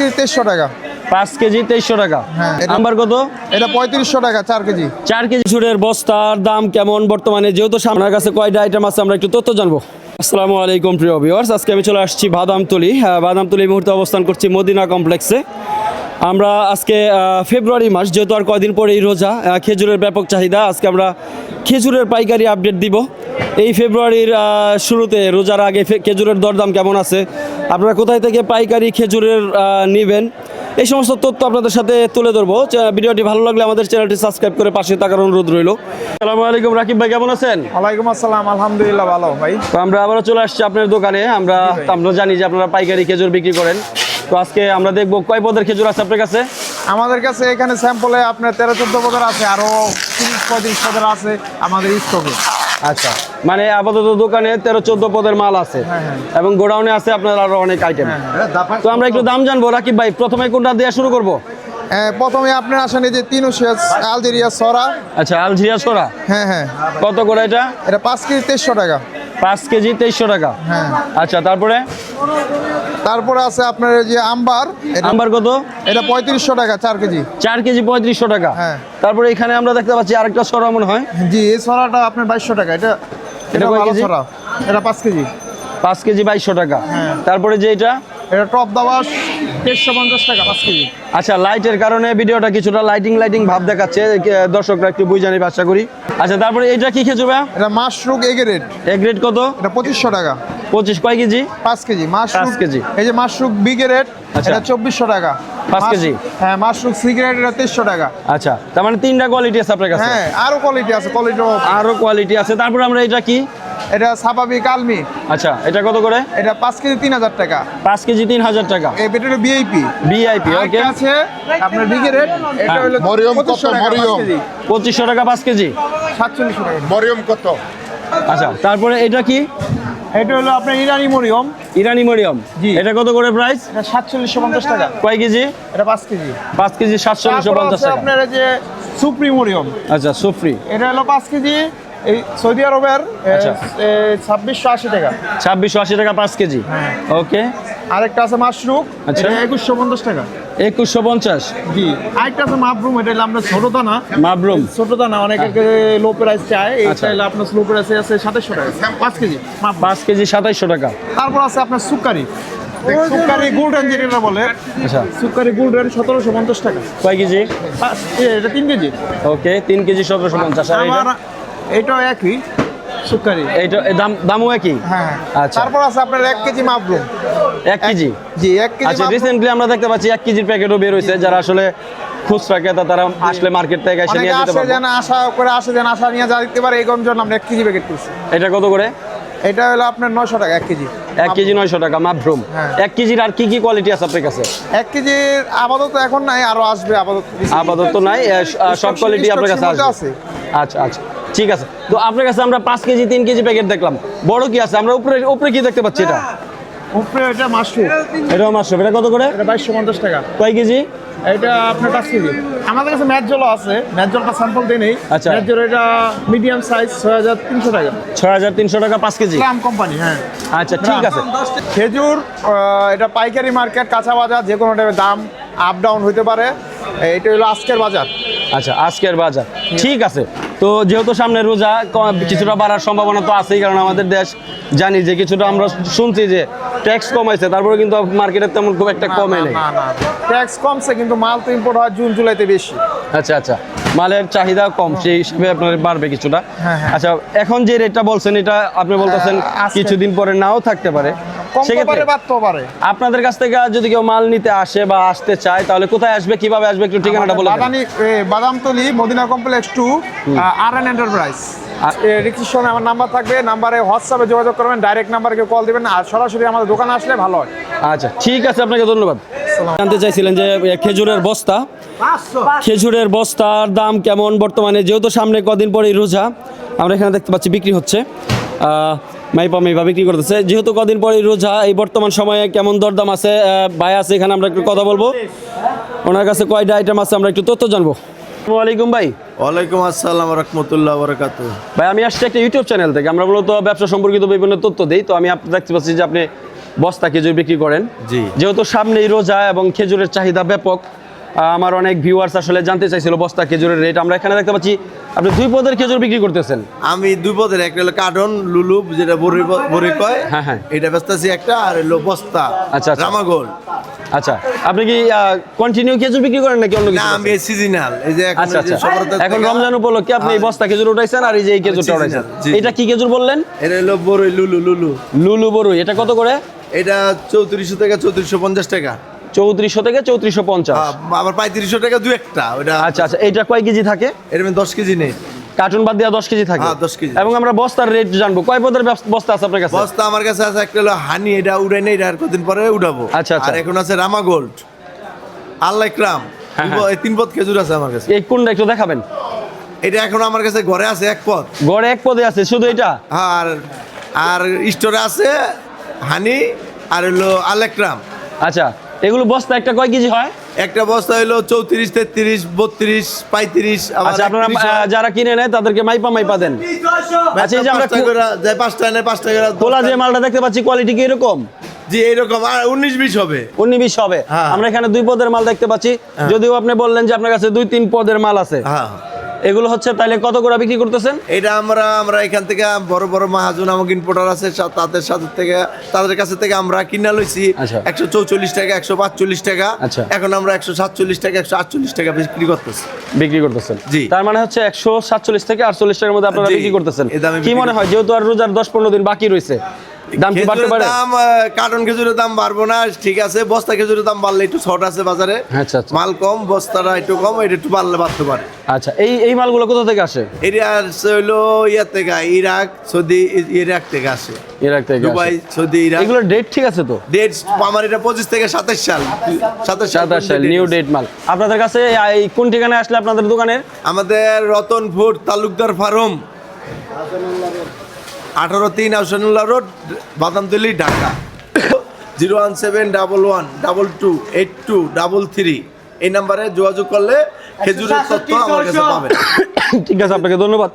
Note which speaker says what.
Speaker 1: KG তেইশশো টাকা।
Speaker 2: পাঁচ কেজি তেইশশো টাকা।
Speaker 1: হ্যাঁ,
Speaker 2: নাম্বার কত?
Speaker 1: এটা পঁয়ত্রিশশো টাকা চার কেজি।
Speaker 2: চার কেজি সুরের বস্তার দাম কেমন বর্তমানে? যেহেতু আপনার কাছে কয়টা আইটেম আছে আমরা একটু তথ্য জানব। আসসালামু আলাইকুম প্রিয় ভিউয়ার্স আজকে আমি চলে আসছি বাদামতলি। বাদামতলি এই মুহূর্তে অবস্থান করছি মদিনা কমপ্লেক্সে। আমরা আজকে ফেব্রুয়ারি মাস যেহেতু আর কয়দিন পরেই রোজা খেজুরের ব্যাপক চাহিদা আজকে আমরা খেজুরের পাইকারি আপডেট দিব। এই ফেব্রুয়ারির শুরুতে রোজার আগে খেজুরের দরদাম কেমন আছে? আপনারা কোথায় থেকে পাইকারি খেজুরের নেবেন? এই সমস্ত তথ্য আপনাদের সাথে তুলে ধরবো। ভিডিওটি ভালো লাগলে আমাদের চ্যানেলটি সাবস্ক্রাইব করে পাশে থাকার অনুরোধ রইল। আসসালামু আলাইকুম রাকিব ভাই কেমন আছেন?
Speaker 1: ওয়ালাইকুম আসসালাম আলহামদুলিল্লাহ ভালো ভাই।
Speaker 2: তো আমরা আবারও চলে আসছি আপনার দোকানে। আমরা আমরা জানি যে আপনারা পাইকারি খেজুর বিক্রি করেন। তো আজকে আমরা দেখব কয় পদের খেজুর আছে আপনার কাছে?
Speaker 1: আমাদের কাছে এখানে স্যাম্পলে আপনার তেরো চোদ্দ পদের আছে আরও তিরিশ পঁয়ত্রিশ পদের আছে আমাদের স্টকে
Speaker 2: আচ্ছা। মানে আপাতত দোকানে তেরো চোদ্দ পদের মাল আছে।
Speaker 1: হ্যাঁ, হ্যাঁ।
Speaker 2: এবং গোডাউনে আছে আপনার আরও অনেক আইটেম তো আমরা একটু দাম জানব। রাকিব ভাই প্রথমে কোনটা দেওয়া শুরু করব?
Speaker 1: প্রথমে আপনার আসেন এই যে তিন আলজেরিয়া সরা।
Speaker 2: আচ্ছা আলজিরিয়া সোরা?
Speaker 1: হ্যাঁ হ্যাঁ।
Speaker 2: কত করে এটা?
Speaker 1: এটা পাঁচ কেজি তেইশশো টাকা।
Speaker 2: পাঁচ কেজি তেইশশো টাকা।
Speaker 1: হ্যাঁ।
Speaker 2: আচ্ছা তারপরে?
Speaker 1: তারপরে আছে আপনার যে আম্বার। এটা
Speaker 2: নাম্বার কত?
Speaker 1: এটা পঁয়ত্রিশশো টাকা চার কেজি।
Speaker 2: চার কেজি পঁয়ত্রিশশো টাকা।
Speaker 1: হ্যাঁ।
Speaker 2: তারপরে এখানে আমরা দেখতে পাচ্ছি আরেকটা সরা মনে হয়।
Speaker 1: জি এই ছড়াটা আপনার বাইশশো টাকা। এটা এটা
Speaker 2: কয় কেজি?
Speaker 1: এটা পাঁচ কেজি।
Speaker 2: পাঁচ কেজি বাইশশো টাকা।
Speaker 1: হ্যাঁ।
Speaker 2: তারপরে যে এটা?
Speaker 1: এটা টপ দাওয়া তেইশশো পঞ্চাশ টাকা পাঁচ কেজি।
Speaker 2: আচ্ছা লাইটের কারণে ভিডিওটা কিছুটা লাইটিং লাইটিং ভাব দেখাচ্ছে। দর্শকরা একটু বুঝে জানি আশা করি। আচ্ছা তারপরে এটা কি খেয়েছো ভাই
Speaker 1: এটা মাশরুক এগে রেট
Speaker 2: এক রেট কত?
Speaker 1: এটা পঁচিশশো টাকা।
Speaker 2: পঁচিশ কয় কেজি?
Speaker 1: পাঁচ কেজি। মাশরুক
Speaker 2: পাঁচ কেজি।
Speaker 1: এই যে মাশরুক বিগে রেট
Speaker 2: আচ্ছা।
Speaker 1: এটা চব্বিশশো টাকা।
Speaker 2: পাঁচ কেজি।
Speaker 1: হ্যাঁ মাশরুক সিগারেট এটা তেইশশো টাকা।
Speaker 2: আচ্ছা তার মানে তিনটা কোয়ালিটি আছে আপনার কাছে?
Speaker 1: হ্যাঁ আরও কোয়ালিটি আছে কোয়ালিটি
Speaker 2: আরও কোয়ালিটি আছে। তারপরে আমরা এটা কি?
Speaker 1: এটা স্বাভাবিক আলমি
Speaker 2: আচ্ছা এটা কত করে?
Speaker 1: এটা পাঁচ কেজি তিন হাজার টাকা।
Speaker 2: পাঁচ কেজি তিন হাজার টাকা।
Speaker 1: এই এটা বিআইপি
Speaker 2: বিআইপি ওকে
Speaker 1: আছে আপনার বিগে রেট এটা
Speaker 2: হ্যাঁ।
Speaker 1: হলো
Speaker 3: মরিয়ম কত?
Speaker 1: 2500
Speaker 3: মরিয়ম?
Speaker 2: পঁচিশশো টাকা পাঁচ কেজি?
Speaker 1: সাতচল্লিশশো টাকা।
Speaker 3: মরিয়ম কত?
Speaker 2: আচ্ছা তারপরে এটা কি?
Speaker 1: এটা হলো আপনার ইরানি মরিয়ম।
Speaker 2: ইরানি মরিয়ম।
Speaker 1: জি।
Speaker 2: এটা কত করে প্রাইস
Speaker 1: এটা সাতচল্লিশশো পঞ্চাশ টাকা।
Speaker 2: কয় কেজি?
Speaker 1: এটা পাঁচ কেজি।
Speaker 2: পাঁচ কেজি সাতচল্লিশশো পঞ্চাশ টাকা।
Speaker 1: আপনার এই যে সুপ্রিম মরিয়ম।
Speaker 2: আচ্ছা সুফ্রি
Speaker 1: এটা হলো পাঁচ কেজি। এই সৌদি আরবের
Speaker 2: আচ্ছা।
Speaker 1: ছাব্বিশশো আশি টাকা।
Speaker 2: ছাব্বিশশো আশি টাকা পাঁচ কেজি।
Speaker 1: হ্যাঁ।
Speaker 2: ওকে
Speaker 1: আরেকটা আছে মাশরুক
Speaker 2: আচ্ছা।
Speaker 1: এটা একুশশো পঞ্চাশ টাকা।
Speaker 2: একুশশো পঞ্চাশ।
Speaker 1: জি। আরেকটা আছে মাবরুম এটা হলো আপনার ছোট দানা।
Speaker 2: মাবরুম।
Speaker 1: ছোট দানা অনেকে লো প্রাইস চায় এই
Speaker 2: আচ্ছা।
Speaker 1: চাইলে আপনার লো প্রাইসে আছে সাতাশশো টাকা। পাঁচ কেজি
Speaker 2: পাঁচ কেজি সাতাইশশো টাকা।
Speaker 1: তারপর আছে আপনার সুকারি সুকারি গোল্ডেন যেটা বলে
Speaker 2: আচ্ছা।
Speaker 1: সুকারি গোল্ডেন সতেরোশো পঞ্চাশ টাকা।
Speaker 2: কয় কেজি?
Speaker 1: এটা তিন কেজি।
Speaker 2: ওকে তিন কেজি সতেরোশো পঞ্চাশ। আর এটা?
Speaker 1: একই। সুকারি
Speaker 2: এইটা দাম দামও একই?
Speaker 1: হ্যাঁ
Speaker 2: আচ্ছা।
Speaker 1: তারপর আছে আপনার এক কেজি
Speaker 2: এক কেজি?
Speaker 1: জি এক কেজি
Speaker 2: আচ্ছা রিসেন্টলি আমরা দেখতে পাচ্ছি এক কেজির প্যাকেটও বের হয়েছে যারা আসলে খুচরা ক্রেতা তারা আসলে মার্কেট থেকে এসে নিয়ে যেতে
Speaker 1: আশা করে আসে যেন আশা নিয়ে যা দিতে পারে এই জন্য আমরা এক কেজি প্যাকেট করছি।
Speaker 2: এটা কত করে?
Speaker 1: এটা হলো আপনার নয়শো টাকা এক কেজি।
Speaker 2: এক কেজি নয়শো টাকা মাভ্রুম
Speaker 1: হ্যাঁ।
Speaker 2: এক কেজির আর কি কি কোয়ালিটি আছে আপনার কাছে?
Speaker 1: এক কেজি আপাতত এখন নাই আরও আসবে আপাতত।
Speaker 2: আপাতত নাই সব কোয়ালিটি আপনার কাছে
Speaker 1: আছে।
Speaker 2: আচ্ছা আচ্ছা। ঠিক আছে। তো আপনার কাছে আমরা পাঁচ কেজি তিন কেজি প্যাকেট দেখলাম। বড় কি আছে? আমরা উপরে উপরে কি দেখতে পাচ্ছি এটা?
Speaker 1: উপরে এটা মাশরুম।
Speaker 2: এটাও মাছ এটা কত করে?
Speaker 1: এটা বাইশশো পঞ্চাশ টাকা।
Speaker 2: কয় কেজি?
Speaker 1: এটা আপনার পাঁচ কেজি। আমাদের কাছে ম্যাচ আছে। ম্যাচ জলটা স্যাম্পল দিয়ে নেই।
Speaker 2: আচ্ছা।
Speaker 1: ম্যাচ জল এটা মিডিয়াম সাইজ ছয় হাজার তিনশো টাকা।
Speaker 2: ছয় হাজার তিনশো টাকা পাঁচ কেজি?
Speaker 1: কোম্পানি হ্যাঁ।
Speaker 2: আচ্ছা ঠিক আছে।
Speaker 1: খেজুর এটা পাইকারি মার্কেট কাঁচা বাজার যে কোনো টাইপের দাম আপ ডাউন হইতে পারে। এটা হলো আজকের বাজার।
Speaker 2: আচ্ছা আজকের বাজার। ঠিক আছে। তো যেহেতু সামনে রোজা কিছুটা বাড়ার সম্ভাবনা তো আছেই কারণ আমাদের দেশ জানি যে কিছুটা আমরা শুনছি যে ট্যাক্স কমাইছে তারপরে কিন্তু মার্কেটে তেমন খুব একটা কমে নেই।
Speaker 1: ট্যাক্স কমছে কিন্তু মাল তো ইম্পোর্ট হয় জুন জুলাইতে বেশি।
Speaker 2: আচ্ছা আচ্ছা। মালের চাহিদা কম সেই হিসাবে আপনার বাড়বে কিছুটা।
Speaker 1: হ্যাঁ, হ্যাঁ।
Speaker 2: আচ্ছা এখন যে রেটটা বলছেন এটা আপনি বলতেছেন কিছুদিন পরে নাও থাকতে পারে। আপনাদের কাছ থেকে যদি কেউ মাল নিতে আসে বা আসতে চায় তাহলে কোথায় আসবে কীভাবে আসবে একটু ঠিকানাটা বলে দেন।
Speaker 1: Badamtoli Madina complex two R N enterprise
Speaker 2: আর-
Speaker 1: রিক্সেশনে আমার নাম্বার থাকবে নাম্বারে হোয়াটসঅ্যাপে যোগাযোগ করবেন ডাইরেক্ট নাম্বারে কেউ কল দিবেন আর সরাসরি আমাদের দোকানে আসলে ভালো হয়।
Speaker 2: আচ্ছা ঠিক আছে আপনাকে ধন্যবাদ। জানতে চাইছিলেন যে খেজুরের বস্তা। খেজুরের বস্তার দাম কেমন বর্তমানে? যেহেতু সামনে কদিন পরেই রোজা আমরা এখানে দেখতে পাচ্ছি বিক্রি হচ্ছে। আহ, মাইপা মাইপা বিক্রি করতেছে? যেহেতু কদিন পরে রোজা এই বর্তমান সময়ে কেমন দরদাম আছে? ভাই আছে এখানে আমরা একটু কথা বলব। ওনার কাছে কয়টা আইটেম আছে আমরা একটু তথ্য জানব। আলাইকুম ভাই।
Speaker 4: ওয়ালাইকুম আসসালাম রহমতুল্লাহ বরকাত
Speaker 2: ভাই আমি আসছি একটা ইউটিউব চ্যানেল থেকে। আমরা মূলত ব্যবসা সম্পর্কিত বিভিন্ন তথ্য দিই। তো আমি দেখতে পাচ্ছি যে আপনি বস্তা খেজুর বিক্রি করেন।
Speaker 4: জি।
Speaker 2: যেহেতু সামনেই রোজা এবং খেজুরের চাহিদা ব্যাপক আমার অনেক ভিউয়ার্স আসলে জানতে চাইছিল বস্তা খেজুরের রেট আমরা এখানে দেখতে পাচ্ছি আপনি দুই পদের খেজুর বিক্রি করতেছেন।
Speaker 4: আমি দুই পদের একটা হলো কার্টন লুলু যেটা বড়ি বড়ি কয়
Speaker 2: হ্যাঁ, হ্যাঁ।
Speaker 4: এটা বেচতেছি একটা আর হলো বস্তা
Speaker 2: আচ্ছা, আচ্ছা।
Speaker 4: রামাগোল।
Speaker 2: আচ্ছা আপনি কি কন্টিনিউ খেজুর বিক্রি করেন নাকি অন্য কিছু না
Speaker 4: আমি সিজনাল এই যে এখন
Speaker 2: আচ্ছা আচ্ছা। এখন রমজান উপলক্ষে আপনি এই। বস্তা খেজুর উঠাইছেন আর এই যে এই খেজুরটা উঠাইছেন। এটা কি খেজুর বললেন?
Speaker 4: এটা হলো বড়ই লুলু লুলু।
Speaker 2: লুলু বড়ুই এটা কত করে?
Speaker 4: এটা চৌত্রিশশো থেকে চৌত্রিশশো পঞ্চাশ টাকা।
Speaker 2: চৌত্রিশশো থেকে চৌত্রিশশো পঞ্চাশ।
Speaker 4: আবার পঁয়ত্রিশশো টাকা দু একটা ওটা
Speaker 2: আচ্ছা আচ্ছা এইটা কয় কেজি থাকে?
Speaker 4: এর মধ্যে দশ কেজি নেই।
Speaker 2: কার্টুন বাদ দেওয়া দশ কেজি থাকে?
Speaker 4: হ্যাঁ, 10 কেজি।
Speaker 2: এবং আমরা বস্তার রেট জানব। কয় পদের বস্তা আছে আপনার কাছে?
Speaker 4: বস্তা আমার কাছে আছে একটা হলো হানি এটা উড়াই নেই এটা আর কদিন পরে উঠাবো
Speaker 2: আচ্ছা, আচ্ছা।
Speaker 4: আর এখন আছে রামা গোল্ড। আল্লাহ ইকরাম
Speaker 2: হ্যাঁ,
Speaker 4: এই তিন পথ খেজুর আছে আমার কাছে।
Speaker 2: এই কোনটা একটু দেখাবেন?
Speaker 4: এটা এখন আমার কাছে ঘরে আছে এক পথ
Speaker 2: গড়ে এক পদে আছে শুধু এটা?
Speaker 4: আর আর স্টোরে আছে হানি আর হলো আলেক্রাম
Speaker 2: আচ্ছা এগুলো বস্তা একটা কয় কেজি হয়?
Speaker 4: একটা বস্তা হলো চৌত্রিশ তেত্রিশ বত্রিশ পঁয়ত্রিশ
Speaker 2: আচ্ছা আপনারা যারা কিনে নেয় তাদেরকে মাইপা মাইপা দেন। আচ্ছা এই যে আমরা
Speaker 4: পাঁচটা যায় পাঁচটা করে
Speaker 2: তোলা যে মালটা দেখতে পাচ্ছি কোয়ালিটি কি এরকম?
Speaker 4: জি এইরকম আর উনিশ বিশ হবে।
Speaker 2: উনি বিশ হবে।
Speaker 4: হ্যাঁ।
Speaker 2: আমরা এখানে দুই পদের মাল দেখতে পাচ্ছি। যদিও আপনি বললেন যে আপনার কাছে দুই তিন পদের মাল আছে।
Speaker 4: হ্যাঁ।
Speaker 2: এগুলো হচ্ছে তাইলে কত করে বিক্রি করতেছেন?
Speaker 4: এটা আমরা আমরা এখান থেকে বড় বড় মাহাজন আমাক ইম্পোর্টার আছে তাদের সাথে থেকে তাদের কাছে থেকে আমরা কিনা লইছি।
Speaker 2: আচ্ছা।
Speaker 4: একশো চৌচল্লিশ টাকা একশো পাঁচচল্লিশ টাকা।
Speaker 2: আচ্ছা।
Speaker 4: এখন আমরা একশো সাতচল্লিশ টাকা একশো আটচল্লিশ টাকা বিক্রি করতেছি।
Speaker 2: বিক্রি করতেছেন।
Speaker 4: জি।
Speaker 2: তার মানে হচ্ছে একশো সাতচল্লিশ থেকে আটচল্লিশ টাকার মধ্যে আপনারা বিক্রি করতেছেন। কি মনে হয় যেহেতু আর রোজার দশ পনেরো দিন বাকি রয়েছে দাম কি বাড়তে পারে?
Speaker 4: দাম কার্টন খেজুরের দাম বাড়বো না ঠিক আছে। বস্তা খেজুরের দাম বাড়লে একটু শর্ট আছে বাজারে।
Speaker 2: আচ্ছা, আচ্ছা।
Speaker 4: মাল কম বস্তাটা একটু কম এটা একটু বাড়লে বাড়তে পারে।
Speaker 2: আচ্ছা এই এই মালগুলো কোথা থেকে আসে?
Speaker 4: এটা হইল ইয়ার থেকে ইরাক সৌদি ইরাক থেকে আসে।
Speaker 2: ইরাক থেকে
Speaker 4: দুবাই সৌদি ইরাক।
Speaker 2: এগুলোর ডেট ঠিক আছে তো?
Speaker 4: ডেট আমার এটা পঁচিশ থেকে সাতাশ সাল। সাতাশ
Speaker 2: সাতাশ সাল নিউ ডেট মাল। আপনাদের কাছে এই কোন ঠিকানায় আসলে আপনাদের দোকানের?
Speaker 4: আমাদের রতনপুর তালুকদার ফার্ম। আঠারো তিন Ahsanullah road, Badamtoli, Dhaka. Zero one seven double one, double two, eight two, double three. এই নাম্বারে যোগাযোগ করলে খেজুরের তথ্য আমার কাছে পাবেন।
Speaker 2: ঠিক আছে, আপনাকে ধন্যবাদ।